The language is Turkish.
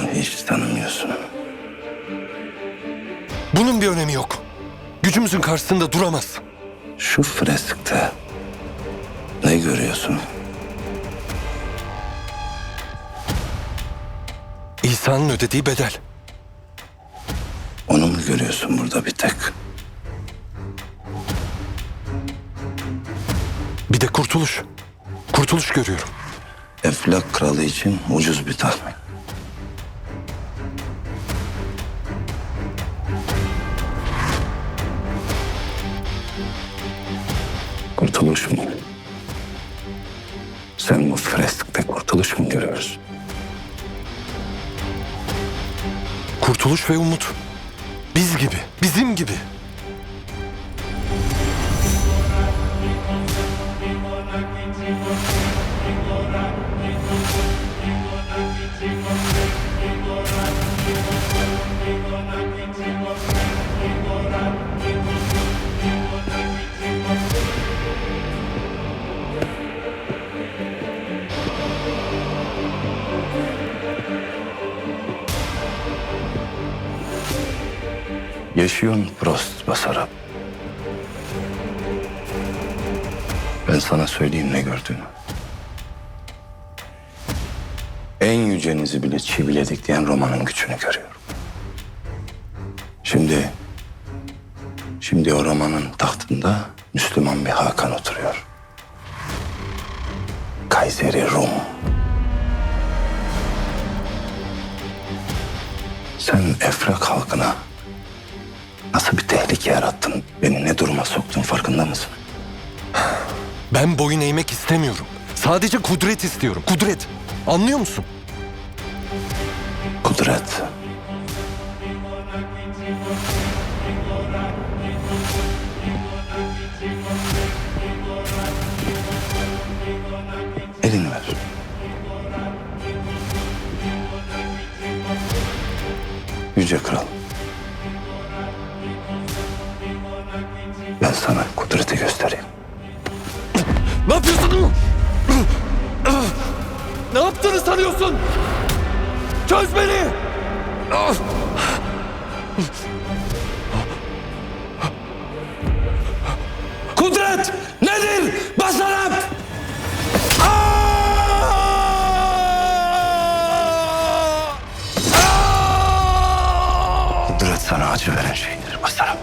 Onu hiç tanımıyorsun. Bunun bir önemi yok. Gücümüzün karşısında duramaz. Şu freskte ne görüyorsun? İsa'nın ödediği bedel. Onu mu görüyorsun burada bir tek? Bir de kurtuluş. Kurtuluş görüyorum. Eflak kralı için ucuz bir tahmin. Kurtuluş mu? Sen bu freskte kurtuluş mu görüyorsun? Kurtuluş ve umut. Biz gibi, bizim gibi. Yaşıyorsun Prost Basarap. Ben sana söyleyeyim ne gördüğünü. En yücenizi bile çiviledik diyen romanın gücünü görüyorum. Şimdi, şimdi o romanın tahtında Müslüman bir Hakan oturuyor. Kayseri Rum. Sen Efrak halkına nasıl bir tehlike yarattın? Beni ne duruma soktun farkında mısın? Ben boyun eğmek istemiyorum. Sadece kudret istiyorum. Kudret. Anlıyor musun? Kudret. Elini ver. Yüce Kral. Ben sana kudreti göstereyim. Ne yapıyorsun? Ne yaptığını sanıyorsun? Çöz beni! Kudret nedir? Basarak! Kudret sana acı veren şeydir Basarap.